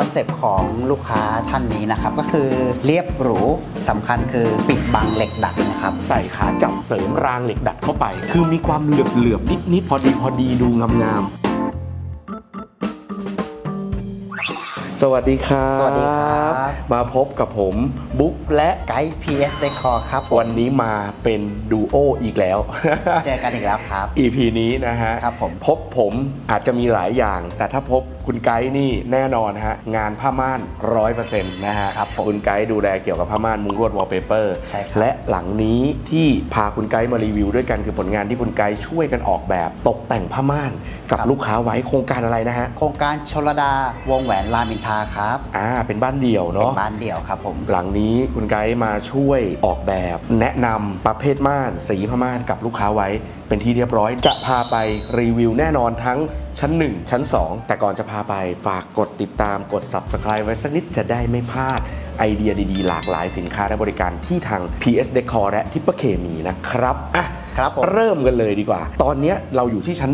คอนเซปต์ของลูกค้าท่านนี้นะครับ ก็คือเรียบหรูสำคัญคือปิดบังเหล็กดัดนะครับ ใส่ขาจับเสริมรางเหล็กดัดเข้าไป คือมีความเหลือบเหลือบนิดนิดๆพอดีพอดีดูงามงามๆสวัสดีครับ สวัสดีครับ มาพบกับผมบุ๊กและไกด์ PS Decor ครับผมวันนี้มาเป็นดูโออีกแล้ว เจอกันอีกแล้วครับ EP นี้นะฮะครับผมพบผมอาจจะมีหลายอย่าง แต่ถ้าพบคุณไกด์นี่แน่นอนฮะงานผ้าม่านร้อยเปอร์เซ็นต์นะฮะครับผมคุณไกด์ดูแลเกี่ยวกับผ้าม่านมุงลวดวอลเปเปอร์ใช่ครับและหลังนี้ที่พาคุณไกด์มารีวิวด้วยกันคือผลงานที่คุณไกด์ช่วยกันออกแบบ ตกแต่งผ้าม่านกับลูกค้าไว้โครงการอะไรนะฮะโครงการชลดาวงแหวนรามอินทราครับอ่าเป็นบ้านเดี่ยวเป็นเนาะ บ้านเดี่ยวครับผม หลังนี้คุณไกด์มาช่วยออกแบบ แนะนำประเภทม่าน สีผ้าม่านกับลูกค้าไว้เป็นที่เรียบร้อย จะพาไปรีวิวแน่นอนทั้งชั้น 1 ชั้น 2 แต่ก่อนจะพาไปฝากกดติดตามกด subscribe ไว้สักนิดจะได้ไม่พลาดไอเดียดีๆ หลากหลายสินค้าและบริการที่ทาง PS Decor และทิปเปอร์เคมีนะครับ อะ ครับผม เริ่มกันเลยดีกว่า ตอนเนี้ยเราอยู่ที่ชั้น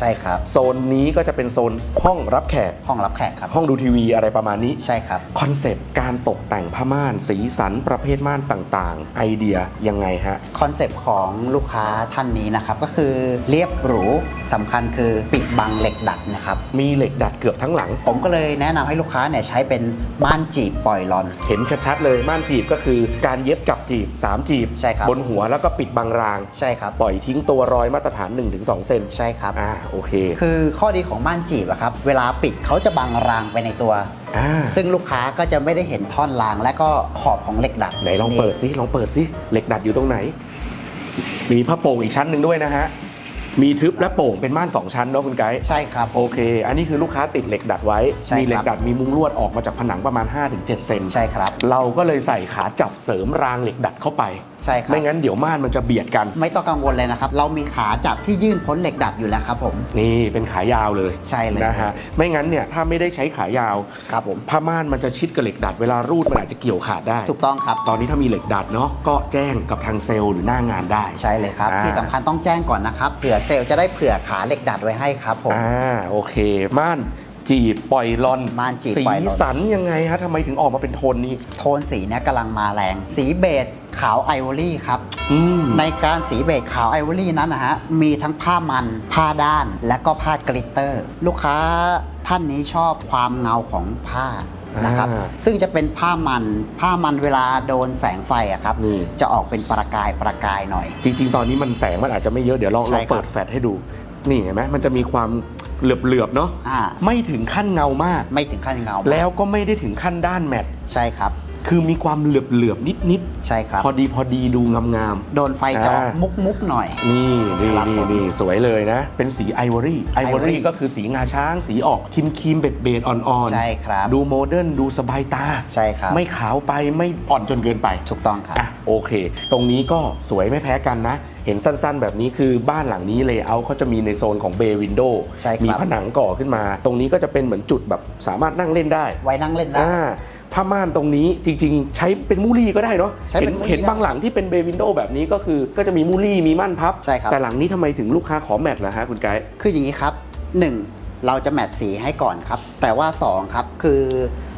ใช่ครับ1โซนนี้ก็จะเป็นโซนห้องรับแขก ห้องรับแขกครับ ห้องดูทีวีอะไรประมาณนี้ ใช่ครับ คอนเซปต์การตกแต่งผ้าม่าน สีสันประเภทม่านต่างๆ ไอเดียยังไงฮะ คอนเซปต์ของลูกค้าท่านนี้นะครับ ก็คือเรียบหรูสำคัญคือปิดบังเหล็กดัดนะครับ มีเหล็กดัดเกือบทั้งหลัง ผมก็เลยแนะนำให้ลูกค้าเนี่ยใช้เป็นม่านจีบปล่อยลอน เห็นชัดๆเลยม่านจีบก็คือการเย็บกับจีบ 3 จีบใช่ครับบนหัวแล้วก็ปิดบางราง ใช่ครับ ปล่อยทิ้งตัวรอยมาตรฐาน 1-2 เซนใช่ครับ อ่าโอเค คือข้อดีของม่านจีบอะครับ เวลาปิดเขาจะบังรางไปในตัว อ่าซึ่งลูกค้าก็จะไม่ได้เห็นท่อนรางและก็ขอบของเหล็กดัดไหนลองเปิดซิลองเปิดซิเหล็กดัดอยู่ตรงไหน มีผ้าโป่งอีกชั้นหนึ่งด้วยนะฮะ มีทึบและโป่งเป็นม่านสองชั้นเนาะคุณไกด์ใช่ครับ โอเค อันนี้คือลูกค้าติดเหล็กดัดไว้ ใช่ครับมีเหล็กดัดมีมุ้งลวดออกมาจากผนังประมาณ 5-7 เซน ใช่ครับ เราก็เลยใส่ขาจับเสริมรางเหล็กดัดเข้าไปใช่ครับไม่งั้นเดี๋ยวม่านมันจะเบียดกัน ไม่ต้องกังวลเลยนะครับ เรามีขาจับที่ยื่นพ้นเหล็กดัดอยู่แล้วครับผม นี่เป็นขายาวเลยใช่เลยนะฮะไม่งั้นเนี่ยถ้าไม่ได้ใช้ขายาวครับผมผ้าม่านมันจะชิดกับเหล็กดัดเวลารูดมันอาจจะเกี่ยวขาดได้ ถูกต้องครับ ตอนนี้ถ้ามีเหล็กดัดเนาะก็แจ้งกับทางเซลล์หรือหน้างานได้ใช่เลยครับอ่าที่สำคัญต้องแจ้งก่อนนะครับเผื่อเซลล์จะได้เผื่อขาเหล็กดัดไว้ให้ครับผมอ่าโอเคม่าน จีบปล่อยลอนม่านจีบสีปล่อยลอน สันยังไงฮะทำไมถึงออกมาเป็นโทนนี้ โทนสีเนี่ยกำลังมาแรง สีเบสขาวไอวอรี่ครับ อืม ในการสีเบสขาวไอวอรี่นั้นนะฮะ มีทั้งผ้ามัน ผ้าด้าน และก็ผ้ากลิตเตอร์ ลูกค้าท่านนี้ชอบความเงาของผ้านะครับ อ่าซึ่งจะเป็นผ้ามัน ผ้ามันเวลาโดนแสงไฟอะครับ นี่ จะออกเป็นประกายประกายหน่อย จริง ๆ ตอนนี้มันแสงมันอาจจะไม่เยอะเดี๋ยวลองใช่ลองครับ เปิดแฟลชให้ดู นี่เห็นไหมมันจะมีความ เหลือบๆเนาะอ่า ไม่ถึงขั้นเงามาก ไม่ถึงขั้นเงาแล้วก็ไม่ได้ถึงขั้นด้านแมทใช่ครับ คือมีความเหลือบเหลือบนิดนิดใช่ครับๆพอดีพอดีดูงามงามโดนไฟจะออกอ่ามุกมุกๆหน่อยๆนี่นี่ครับนี่ผมนี่สวยเลยนะ เป็นสีไอวอรี่ไอวอ Ivory รี่ก็คือสีงาช้างสีออกครีมครีมเบ็ดเบดอ่อนๆใช่ครับ ดูโมเดิร์นดูสบายตาใช่ครับ ไม่ขาวไปไม่อ่อนจนเกินไปถูกต้องครับอะโอเค ตรงนี้ก็สวยไม่แพ้กันนะ เห็นสั้นๆ แบบนี้คือบ้านหลังนี้เลเยอร์เขาจะมีในโซนของเบย์วินโดว์ใช่ครับมีผนังก่อขึ้นมา ตรงนี้ก็จะเป็นเหมือนจุดแบบสามารถนั่งเล่นได้ ไว้นั่งเล่นได้อ่า ผ้าม่านตรงนี้จริงๆ ใช้เป็นมูลี่ก็ได้เนาะใช้เห็เป็นนมูลี่เห็นได้บางหลังที่เป็นเบย์วินโดว์แบบนี้ก็คือก็จะมีมูลี่มีม่านพับ ใช่ครับ แต่หลังนี้ทำไมถึงลูกค้าขอแมทล่ะฮะคุณไกด์ คืออย่างนี้ครับ 1. เราจะแมทสีให้ก่อนครับ แต่ว่า 2 ครับ คือ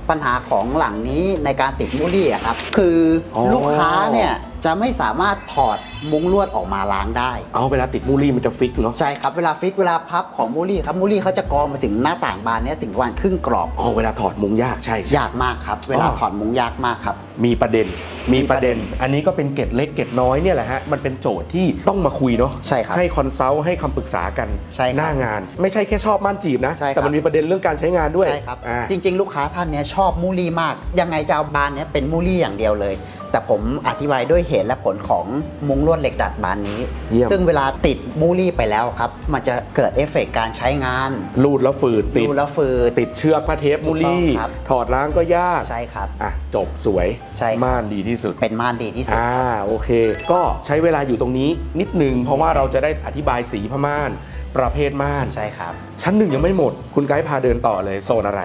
ปัญหาของหลังนี้ในการติดมูลี่อะครับ คือออ ลูกค้าเนี่ย จะไม่สามารถถอดมุ้งลวดออกมาล้างได้ เอาเวลาติดมูลี่มันจะฟิกเนาะใช่ครับเวลาฟิกเวลาพับของมูลี่ครับมูลี่เขาจะกองมาถึงหน้าต่างบานเนี้ยถึงวันครึ่งกรอบ อ๋อเวลาถอดมุงยากใช่ใช่ ยากมากครับ เวลาอ๋อ ถอดมุ้งยากมากครับ มีประเด็น มีประเด็น อันนี้ก็เป็นเกร็ดเล็กเกร็ดน้อยเนี่ยแหละฮะ มันเป็นโจทย์ที่ต้องมาคุยเนาะใช่ครับให้คอนซัลท์ให้คำปรึกษากันใช่ครับหน้างาน ไม่ใช่แค่ชอบม่านจีบนะ ใช่ครับ แต่มันมีประเด็นเรื่องการใช้งานด้วยใช่ครับ อ่า จริง ๆ ลูกค้าท่านเนี้ยชอบมูลี่มาก ยังไงจะเอาบานเนี้ยเป็นมูลี่อย่างเดียวเลย แต่ผมอธิบายด้วยเหตุและผลของมุ้งลวดเหล็กดัดบานนี้ เยี่ยม ซึ่งเวลาติดมูลี่ไปแล้วครับ มันจะเกิดเอฟเฟกต์การใช้งานรูดแล้วฝืดติด ดูแล้วฟืด ติดเชือกผ้าเทปมูลี่ถูกต้องครับ ถอดล้างก็ยาก ใช่ครับ อะ จบสวยใช่ครับ ม่านดีที่สุด เป็นม่านดีที่สุด อ่าโอเค ก็ใช้เวลาอยู่ตรงนี้นิดนึงเพราะว่าเราจะได้อธิบายสีผ้าม่าน ประเภทม่าน ใช่ครับ ชั้นหนึ่งยังไม่หมด คุณไกด์พาเดินต่อเลยโซนอะไร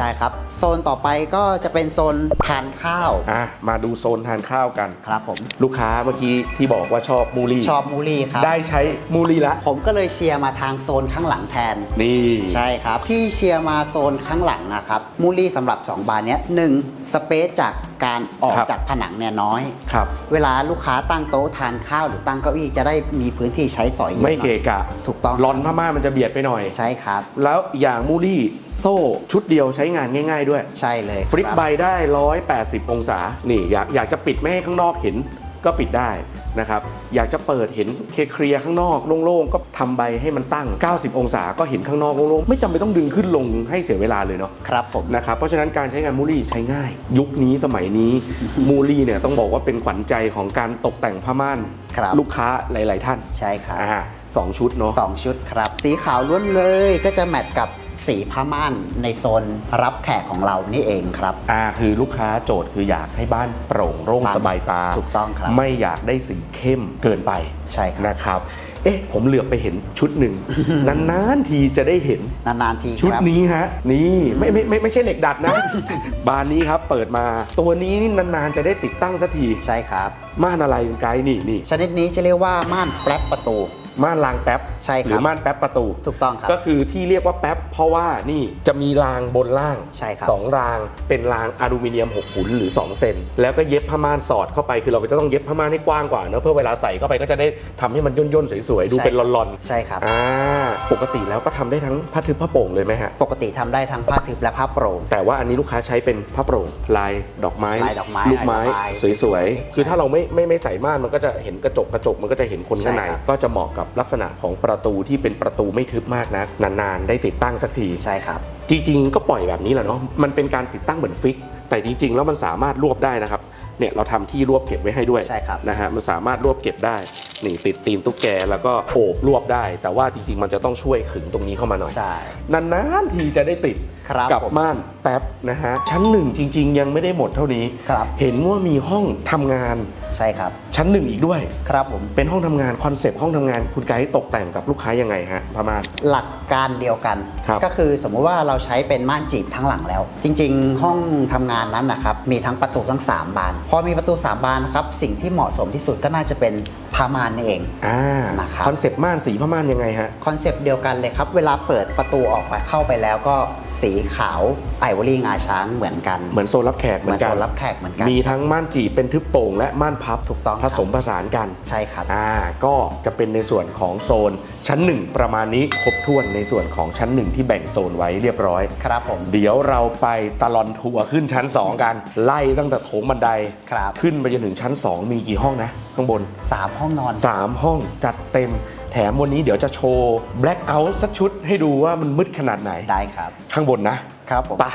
ได้ครับ โซนต่อไปก็จะเป็นโซนทานข้าว อะมาดูโซนทานข้าวกัน ครับผม ลูกค้าเมื่อกี้ที่บอกว่าชอบมูลี่ชอบมูลี่ครับ ได้ใช้มูลี่ละผมก็เลยเชียร์มาทางโซนข้างหลังแทน นี่ใช่ครับ ที่เชียร์มาโซนข้างหลังนะครับมูลี่สำหรับ 2 บานเนี้ยหนึ่งสเปซจากการออกจากผนังเนี่ยน้อย ครับ เวลาลูกค้าตั้งโต๊ะทานข้าวหรือตั้งเก้าอี้จะได้มีพื้นที่ใช้สอยเยอะไม่หน่เกะอยกะถูกต้องลอนผ้าม่านมันจะเบียดไปหน่อย ใช่ครับ แล้วอย่างมูลี่โซ่ชุดเดียวใช้งานง่าย ๆ ด้วยใช่เลยฟลิปครับใบได้ 180 องศา นี่อยากอยากจะปิดไม่ให้ข้างนอกเห็นก็ปิดได้นะครับ อยากจะเปิดเห็นเคลียร์ๆข้างนอกโล่งๆ ก็ทำใบให้มันตั้ง 90 องศาก็เห็นข้างนอกโล่งๆ ไม่จำเป็นต้องดึงขึ้นลงให้เสียเวลาเลยเนาะ ครับผม นะครับ เพราะฉะนั้นการใช้งานมูลี่ใช้ง่าย ยุคนี้สมัยนี้มูลี่เนี่ยต้องบอกว่าเป็นขวัญใจของการตกแต่งผ้าม่านครับลูกค้าหลาย ๆ ท่าน ใช่ครับอ่าสองชุดเนาะสองชุดครับ สีขาวล้วนเลยก็จะแมทกับ สีผ้าม่านในโซนรับแขกของเรานี่เองครับ อ่าคือลูกค้าโจทย์คืออยากให้บ้านโปร่งโล่งบ้านสบายตา ถูกต้องครับ ไม่อยากได้สีเข้มเกินไปใช่ครับ นะครับ เอ๊ะ ผมเหลือบไปเห็นชุดหนึ่ง นานๆทีจะได้เห็น นานๆทีชุดครับ นี้ฮะ นี่ไม่ไม่ไม่ไม่ใช่เหล็กดัดนะ บานนี้ครับเปิดมา ตัวนี้นี่นานๆจะได้ติดตั้งสักที ใช่ครับ ม่านอะไรคุณไกด์นี่นี่ชนิดนี้จะเรียกว่าม่านแป๊บประตู ม่านรางแป๊บใช่ครับ หรือม่านแป๊บประตู ถูกต้องครับ ก็คือที่เรียกว่าแป๊บเพราะว่านี่จะมีรางบนล่างใช่ครับ สองรางเป็นรางอลูมิเนียม6ขุนหรือ 2 เซนแล้วก็เย็บผ้าม่านสอดเข้าไปคือเราก็จะต้องเย็บผ้าม่านให้กว้างกว่าเนอะเพื่อเวลาใส่เข้าไปก็จะได้ทำให้มันย่นๆสวยๆดูเป็นลอนใช่ครับๆอ่าปกติแล้วก็ทำได้ทั้งผ้าทึบผ้าโป่งเลยไหมฮะ ปกติทำได้ทั้งผ้าทึบและผ้าโปร่ง แต่ว่าอันนี้ลูกค้าใช้เป็นผ้าโปร่งลายดอกไม้ลายดอกไม้ลูกไม้ลายดอกไม้สวยๆ คือถ้าเราไม่ไม่ไม่ใส่ม่านมันก็จะเห็นกระจกกระจกมันก็จะเห็นคนข้างในใช่ครับ ก็จะเหมาะกับลักษณะของประตูที่เป็นประตูไม่ทึบมากนักนานๆ ได้ติดตั้งสักที ใช่ครับ จริงๆ ก็ปล่อยแบบนี้แหละเนาะมันเป็นการติดตั้งเหมือนฟิก แต่จริง ๆ แล้วมันสามารถรวบได้นะครับเนี่ยเราทำที่รวบเก็บไว้ให้ด้วยใช่ครับนะฮะมันสามารถรวบเก็บได้นี่ติดตีนตุ๊กแกแล้วก็โอบรวบได้ แต่ว่าจริงๆ มันจะต้องช่วยขึงตรงนี้เข้ามาหน่อยใช่นานๆทีจะได้ติดครับกับผมม่านแป๊บนะฮะชั้นหนึ่งจริง ๆ ยังไม่ได้หมดเท่านี้ครับเห็นว่ามีห้องทำงาน ใช่ครับ ชั้นหนึ่งอีกด้วย ครับผม เป็นห้องทำงานคอนเซปต์ห้องทำงานคุณไกด์ตกแต่งกับลูกค้ายังไงฮะประมาณ หลักการเดียวกัน ครับก็คือสมมุติว่าเราใช้เป็นม่านจีบทั้งหลังแล้ว จริงๆ ห้องทำงานนั้นนะครับ มีทั้งประตูทั้ง 3 บาน พอมีประตู 3 บานนะครับ สิ่งที่เหมาะสมที่สุดก็น่าจะเป็นผ้าม่านนี่เองอ่านะครับ คอนเซปต์ม่านสีผ้าม่านยังไงฮะ คอนเซปต์เดียวกันเลยครับ เวลาเปิดประตูออกไปเข้าไปแล้วก็สีขาวไอวอรี่งาช้างเหมือนกัน เหมือนโซนรับแขกเหเหมืมืออนนกัโซนนรับแขกเหมือนกัน มีทั้งม่านจีบเป็นทึบโป่งและม่านพับถูกต้องผครับสมผสานกันใช่ครับอ่าก็จะเป็นในส่วนของโซนชั้นหนึ่งประมาณนี้ครบถ้วนในส่วนของชั้นหนึ่งที่แบ่งโซนไว้เรียบร้อยครับผมเดี๋ยวเราไปตลอนทัวร์ขึ้นชั้น 2 กัน ไล่ตั้งแต่โถงบันไดครับขึ้นไปจนถึงชั้น 2 มีกี่ห้องนะข้างบนสามห้องนอน 3 ห้องจัดเต็มแถมวันนี้เดี๋ยวจะโชว์ Black Out สักชุดให้ดูว่ามันมืดขนาดไหนได้ครับ ข้างบนนะครับผมปะ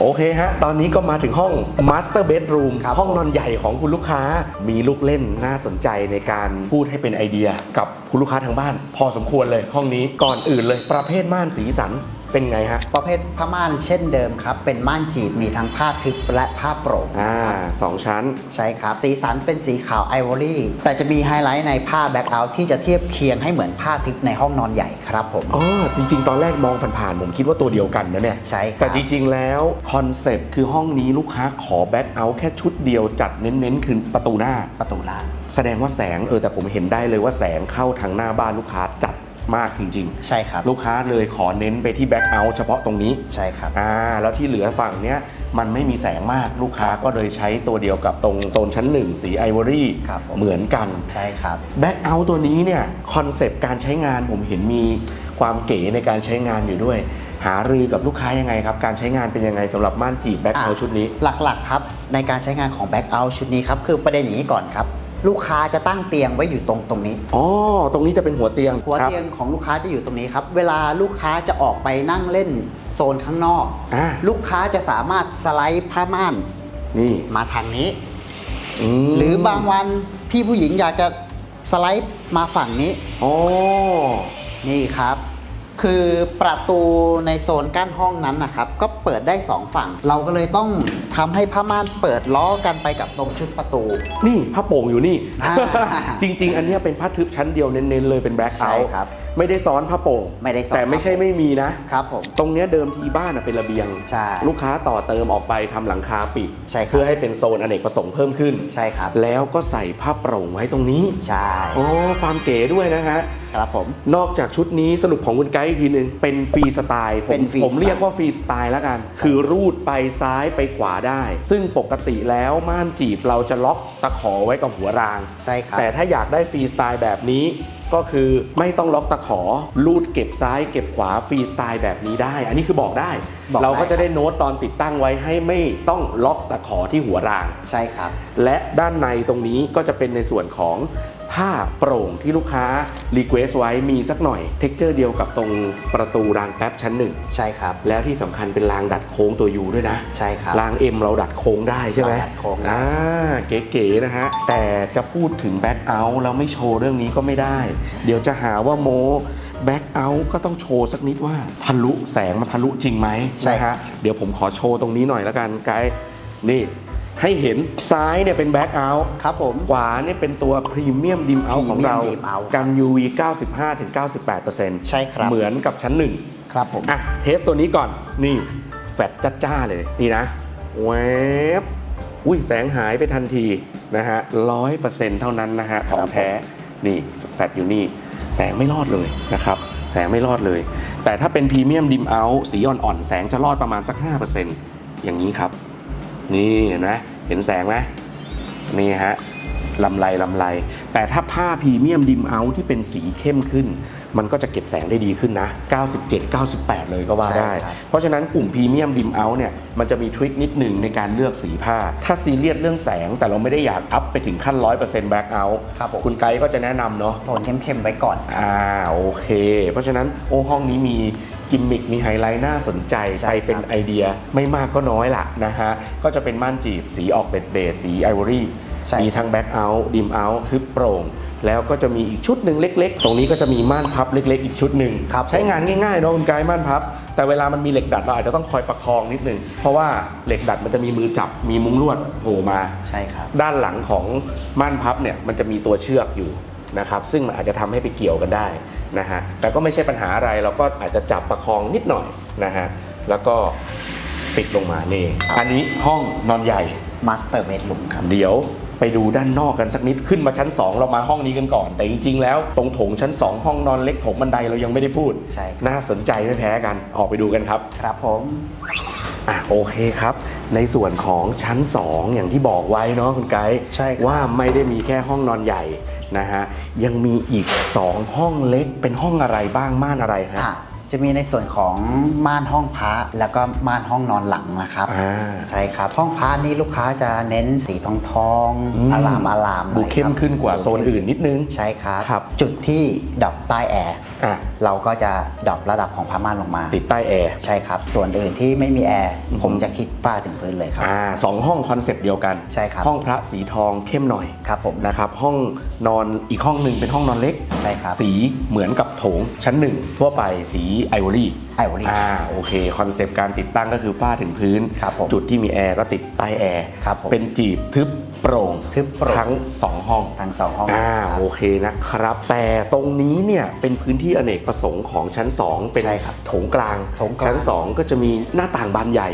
โอเคฮะ ตอนนี้ก็มาถึงห้อง Master Bedroom ครับห้องนอนใหญ่ของคุณลูกค้า มีลูกเล่นน่าสนใจในการพูดให้เป็นไอเดียกับคุณลูกค้าทางบ้าน พอสมควรเลยห้องนี้ก่อนอื่นเลยประเภทม่านสีสัน เป็นไงฮะ ประเภทผ้าม่านเช่นเดิมครับ เป็นม่านจีบมีทั้งผ้าทึบและผ้าโปร่งอ่าสองชั้น ใช่ครับสีสันเป็นสีขาวไอวอรี่แต่จะมีไฮไลท์ในผ้าแบ็คเอาท์ที่จะเทียบเคียงให้เหมือนผ้าทึบในห้องนอนใหญ่ครับผม อ๋อ จริง ๆ ตอนแรกมองผ่านๆ ผมคิดว่าตัวเดียวกันนะเนี่ย ใช่ครับ แต่จริง ๆ แล้วคอนเซปต์คือห้องนี้ลูกค้าขอแบ็คเอาท์แค่ชุดเดียวจัดเน้นๆ คือประตูหน้า ประตูล่าง แสดงว่าแสงเออแต่ผมเห็นได้เลยว่าแสงเข้าทางหน้าบ้านลูกค้าจัด มากจริงใช่ครับๆลูกค้าเลยขอเน้นไปที่แบ็คเอาท์เฉพาะตรงนี้ใช่ครับอ่าแล้วที่เหลือฝั่งเนี้ยมันไม่มีแสงมากลูกค้าก็เลยใช้ตัวเดียวกับตรงโซนชั้นหนึ่งสีไอวอรี่ครับผม เหมือนกันใช่ครับ แบ็คเอาท์ตัวนี้เนี่ยคอนเซปต์การใช้งานผมเห็นมีความเก๋ในการใช้งานอยู่ด้วย หารือกับลูกค้ายังไงครับ การใช้งานเป็นยังไงสำหรับม่านจีบแบ็คเอาท์ชุดนี้ หลักๆครับ ในการใช้งานของแบ็คเอาท์ชุดนี้ครับ คือประเด็นอย่างนี้ก่อนครับ ลูกค้าจะตั้งเตียงไว้อยู่ตรงตรงนี้ อ๋อ ตรงนี้จะเป็นหัวเตียงหัวครับเตียงของลูกค้าจะอยู่ตรงนี้ครับ เวลาลูกค้าจะออกไปนั่งเล่นโซนข้างนอก อ่า ลูกค้าจะสามารถสไลด์ผ้าม่านนี่มาทางนี้ มหรือบางวันพี่ผู้หญิงอยากจะสไลด์มาฝั่งนี้ อ๋อ นี่ครับ คือประตูในโซนกั้นห้องนั้นนะครับก็เปิดได้ 2 ฝั่ง เราก็เลยต้องทำให้ผ้าม่านเปิดล้อกันไปกับตรงชุดประตู นี่ผ้าโป่งอยู่นี่ อ่า จริง ๆ อันเนี้ยเป็นผ้าทึบชั้นเดียวเน้นๆเลยเป็นแบล็คใช่เอาท์ครับไม่ได้ซ้อนผ้าโป่งไม่ได้ซ้อนแต่ไม่ใช่ไม่มีนะ ครับผม ตรงเนี้ยเดิมทีบ้านอะเป็นระเบียง ใช่ลูกค้าต่อเติมออกไปทำหลังคาปิด ใช่ครับ เพื่อให้เป็นโซนอเนกประสงค์เพิ่มขึ้น ใช่ครับ แล้วก็ใส่ผ้าโปร่งไว้ตรงนี้ ใช่โอ้ความเก๋ด้วยนะฮะ ครับผม นอกจากชุดนี้สรุปของคุณไกด์อีกทีหนึ่งเป็นฟรีสไตล์ผมเป็นฟรีผมสไตล์ เรียกว่าฟรีสไตล์แล้วกัน คือรูดไปซ้ายไปขวาได้ ซึ่งปกติแล้วม่านจีบเราจะล็อกตะขอไว้กับหัวราง ใช่ครับ แต่ถ้าอยากได้ฟรีสไตล์แบบนี้ ก็คือไม่ต้องล็อกตะขอลูดเก็บซ้ายเก็บขวาฟรีสไตล์แบบนี้ได้ อันนี้คือบอกได้ บอกได้เราก็จะได้โน้ตตอนติดตั้งไว้ให้ไม่ต้องล็อกตะขอที่หัวราง ใช่ครับ และด้านในตรงนี้ก็จะเป็นในส่วนของผ้าโปร่งที่ลูกค้ารีเควสไว้มีสักหน่อยเท็กเจอร์เดียวกับตรงประตูรางแป๊บชั้นหนึ่งใช่ครับ แล้วที่สำคัญเป็นรางดัดโค้งตัวยูด้วยนะ ใช่ครับ รางเอ็มเราดัดโค้งได้ใช่ไหมเราดัดโค้งได้อ่าเก๋ๆนะฮะ แต่จะพูดถึงแบ็คเอาท์แล้วไม่โชว์เรื่องนี้ก็ไม่ได้ เดี๋ยวจะหาว่าโม แบ็คเอาท์ก็ต้องโชว์สักนิดว่าทะลุแสงมันทะลุจริงไหมใช่นะครัฮะบ เดี๋ยวผมขอโชว์ตรงนี้หน่อยแล้วกันไกด์นี่ ให้เห็นซ้ายเนี่ยเป็นแบ็คเอาท์ครับผม ขวาเนี่ยเป็นตัวพรีเมียมดิมเอาท์ของเรา Premium Dim Out กัน UV 95-98%ใช่ครับ เหมือนกับชั้นหนึ่ง ครับผม อะเทสตัวนี้ก่อนนี่แฟดจ้าจ้าๆเลยนี่นะแวบอุ้ยแสงหายไปทันทีนะฮะร้อยเปอร์เซ็นต์เท่านั้นนะฮะของแท้นี่แฟดอยู่นี่ แสงไม่รอดเลยนะครับแสงไม่รอดเลย แต่ถ้าเป็นพรีเมียมดิมเอาสีอ่อนๆ แสงจะรอดประมาณสัก 5%อย่างนี้ครับ นี่เห็นไหมเห็นแสงไหมนี่ฮะลำไรลำไร แต่ถ้าผ้าพรีเมียมดิมเอาท์ที่เป็นสีเข้มขึ้น มันก็จะเก็บแสงได้ดีขึ้นนะ 97 98 เลยก็ว่าได้ใช่ครับเพราะฉะนั้นกลุ่มพรีเมียมดิมเอาท์เนี่ยมันจะมีทริคนิดหนึ่งในการเลือกสีผ้า ถ้าซีเรียสเรื่องแสงแต่เราไม่ได้อยากอัพไปถึงขั้น 100% black out ครับผมคุณไกด์ก็จะแนะนำเนาะโทนเข้มๆไว้ก่อนอ่าโอเค เพราะฉะนั้นโอ้ห้องนี้มีกิมมิคมีไฮไลท์น่าสนใจใช่ไปเป็นครับไอเดียไม่มากก็น้อยล่ะนะฮะก็จะเป็นม่านจีบสีออกเบดเบดสีไอวอรี่ ใช่ มีทั้งแบ็คเอาท์ดิมเอาท์ทึบโปร่ง แล้วก็จะมีอีกชุดหนึ่งเล็ก ๆ ตรงนี้ก็จะมีม่านพับเล็ก ๆ อีกชุดหนึ่งครับใช้งานง่ายๆเนาะคุณกายม่านพับ แต่เวลามันมีเหล็กดัดเราอาจจะต้องคอยประคองนิดนึงเพราะว่าเหล็กดัดมันจะมีมือจับมีมุ้งลวดโผล่มา ใช่ครับ ด้านหลังของม่านพับเนี่ยมันจะมีตัวเชือกอยู่นะครับซึ่งมันอาจจะทำให้ไปเกี่ยวกันได้นะฮะแต่ก็ไม่ใช่ปัญหาอะไรเราก็อาจจะจับประคองนิดหน่อยนะฮะแล้วก็ปิดลงมานี่อันนี้ห้องนอนใหญ่ Master Bedroom ครับ เดี๋ยว ไปดูด้านนอกกันสักนิดขึ้นมาชั้น 2 เรามาห้องนี้กันก่อน แต่จริงๆแล้วตรงโถงชั้น 2 ห้องนอนเล็กโถงบันไดเรายังไม่ได้พูด ใช่ครับน่าสนใจไม่แพ้กันออกไปดูกันครับ ครับผม อะโอเคครับ ในส่วนของชั้น 2 อย่างที่บอกไว้เนาะคุณไกด์ใช่ครับ ว่าไม่ได้มีแค่ห้องนอนใหญ่นะฮะยังมีอีก 2 ห้องเล็กเป็นห้องอะไรบ้างม่านอะไรฮะ อะ จะมีในส่วนของม่านห้องพระแล้วก็ม่านห้องนอนหลังนะครับอ่า ใช่ครับห้องพระนี่ลูกค้าจะเน้นสีทองทองอืมอลามอลามหน่ดูอยเข้มครับขึ้นกว่าโซนอื่นนิดนึง ใช่ครับครับ จุดที่ดรอปใต้แอร์อะเราก็จะดรอประดับของผ้าม่านลงมา ติดใต้แอร์ใช่ครับ ส่วนอื่นที่ไม่มีแอร์อือฮึผมจะคิดป้าถึงพื้นเลยครับ อ่าสองห้องคอนเซปต์เดียวกัน ใช่ครับ ห้องพระสีทองเข้มหน่อยครับผมนะครับห้องนอนอีกห้องหนึ่งเป็นห้องนอนเล็ก ใช่ครับ สีเหมือนกับโถงชั้นหนึ่งทั่วไปสีไอวอรี่ไอวอรี่ อ่าโอเคคอนเซปต์การติดตั้งก็คือฝ้าถึงพื้น ครับผมจุดที่มีแอร์ก็ติดใต้แอร์ครับผมเป็นจีบทึบโปร่งทึบโปร่ง ทั้งสองห้องทั้งสองห้อง อ่าครับโอเคนะครับ แต่ตรงนี้เนี่ยเป็นพื้นที่อเนกประสงค์ของชั้น 2 เป็นใช่ครับโถงกลางโถงกลางชั้น 2 ก็จะมีหน้าต่างบานใหญ่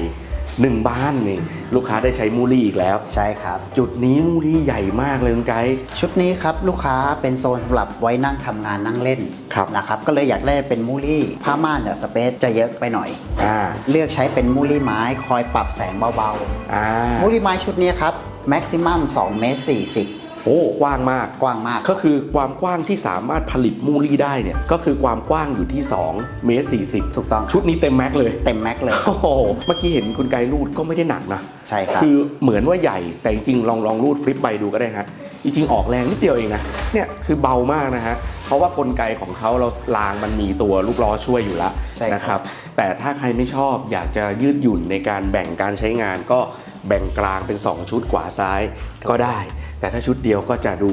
หนึ่งบานนี่ลูกค้าได้ใช้มูลี่อีกแล้ว ใช่ครับ จุดนี้มูลี่ใหญ่มากเลยคุณไกด์ชุดนี้ครับลูกค้าเป็นโซนสำหรับไว้นั่งทำงานนั่งเล่นครับนะครับก็เลยอยากได้เป็นมูลี่ผ้าม่านเนี่ยสเปซจะเยอะไปหน่อย อ่าเลือกใช้เป็นมูลี่ไม้คอยปรับแสงเบาอ่าๆ มูลี่ไม้ชุดนี้ครับแม็กซิมัม2เมตร40 โอ้กว้างมากกว้างมาก ก็คือความกว้างที่สามารถผลิตมูลี่ได้เนี่ยก็คือความกว้างอยู่ที่2เมตร40ถูกต้องชุดนี้เต็มแม็กเลยเต็มแม็กเลยโอ้โหเมื่อกี้เห็นคุณไกด์รูดก็ไม่ได้หนักนะใช่ครับคือเหมือนว่าใหญ่แต่จริงๆลองลองรูดฟลิปใบดูก็ได้ฮะจริงๆออกแรงนิดเดียวเองนะเนี่ยคือเบามากนะฮะเพราะว่ากลไกของเขาเรารางมันมีตัวลูกล้อช่วยอยู่แล้วใช่ครับนะครับแต่ถ้าใครไม่ชอบอยากจะยืดหยุ่นในการแบ่งการใช้งานก็แบ่งกลางเป็น 2 ชุดขวาซ้ายก็ได้ แต่ถ้าชุดเดียวก็จะดู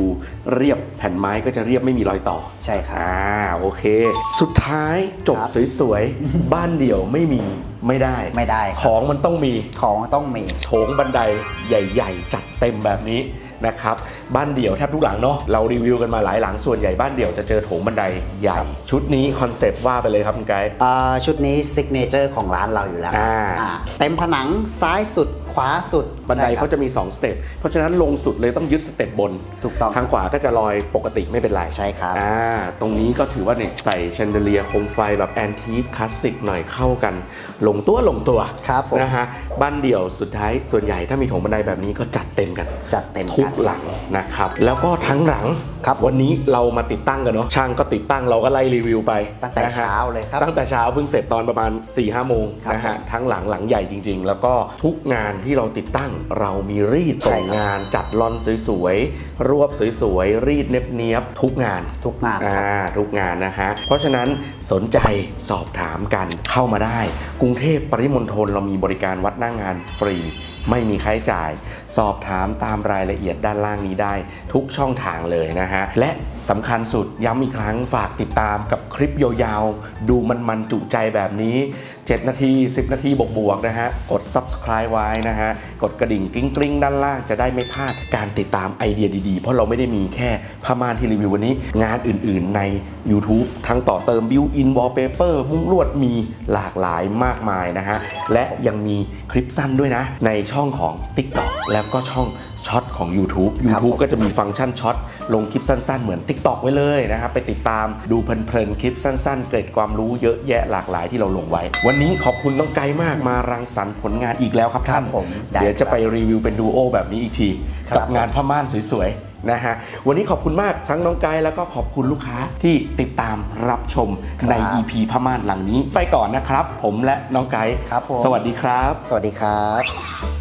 เรียบแผ่นไม้ก็จะเรียบไม่มีรอยต่อใช่ครับอ่าโอเค สุดท้ายจบครับ สวยๆ บ้านเดี่ยวไม่มีไม่ได้ ไม่ได้ครับของมันต้องมี ของต้องมี โถงบันไดใหญ่ ๆ จัดเต็มแบบนี้นะครับ บ้านเดี่ยวแทบทุกหลังเนาะเรารีวิวกันมาหลายหลังส่วนใหญ่บ้านเดี่ยวจะเจอโถงบันไดใหญ่ ชุดนี้คอนเซปต์ว่าไปเลยครับคุณไกด์ อ่าชุดนี้ซิกเนเจอร์ของร้านเราอยู่แล้วอ่า อ่าเต็มผนังซ้ายสุดขวาสุดบันไดใช่คเขารับจะมี 2 สเต็ปเพราะฉะนั้นลงสุดเลยต้องยึดสเต็ปบน ถูกต้องทางขวาก็จะลอยปกติไม่เป็นไรใช่ครับ อ่าตรงนี้ก็ถือว่าเนี่ยใส่แชนเดเลียร์โคมไฟแบบแอนทีคคลาสสิกหน่อยเข้ากัน ลงตัวลงตัวครับผม นะฮะบ้านเดี่ยวสุดท้ายส่วนใหญ่ถ้ามีโถงบันไดแบบนี้ก็จัดเต็มกัน จัดเต็มทุกักนหลังนะครับ แล้วก็ทั้งหลังครับวันนี้เรามาติดตั้งกันเนาะช่างก็ติดตั้งเราก็ไล่รีวิวไปตั้งแต่นะฮะเช้าเลยครับ ตั้งแต่เช้าเพิ่งเสร็จตอนประมาณ4ี่ห้าโมงครับนะฮะผมทั้งหลังหลังใหญ่จริง ๆ แล้วก็ทุกงานที่เราติดตั้งเรามีรีดใช่ส่งครับงาน จัดลอนสวยๆ รวบสวยๆ รีดเนียบๆทุกงานทุกงานอ่าทุกงานนะคะ เพราะฉะนั้นสนใจสอบถามกันเข้ามาได้ กรุงเทพปริมณฑลเรามีบริการวัดหน้างงานฟรีไม่มีค่าใช้จ่าย สอบถามตามรายละเอียดด้านล่างนี้ได้ ทุกช่องทางเลยนะฮะ และสำคัญสุดย้ำอีกครั้งฝากติดตามกับคลิปยาวๆ ดูมันๆ จุใจแบบนี้ 7 นาที 10 นาทีบวกๆนะฮะ กด subscribe ไว้นะฮะ กดกระดิ่งกริ๊งๆด้านล่างจะได้ไม่พลาดการติดตามไอเดียดีๆ เพราะเราไม่ได้มีแค่ผ้าม่านที่รีวิววันนี้ งานอื่นๆใน YouTube ทั้งต่อเติม built in wallpaper มุ้งลวดมีหลากหลายมากมายนะฮะ และยังมีคลิปสั้นด้วยนะ ในช่องของ TikTok แล้วก็ช่อง ช็อตของ YouTube ครับ YouTube ก็จะมีฟังก์ชันช็อตลงคลิปสั้นๆ เหมือน TikTok ไว้เลยนะครับ ไปติดตามดูเพลินๆ คลิปสั้นๆ เกร็ดความรู้เยอะแยะหลากหลายที่เราลงไว้ วันนี้ขอบคุณน้องไกด์มากมารังสรรค์ผลงานอีกแล้วครับท่านครับผมได้เดี๋ยวจะไปรีวิวเป็นดูโอแบบนี้อีกทีครับกับงานผ้าม่านสวยๆนะฮะวันนี้ขอบคุณมากทั้งน้องไกด์แล้วก็ขอบคุณลูกค้าที่ติดตามรับชมใน EP ผ้าม่านหลังนี้ไปก่อนนะครับ ผมและน้องไกด์ครับผมสวัสดีครับ สวัสดีครับ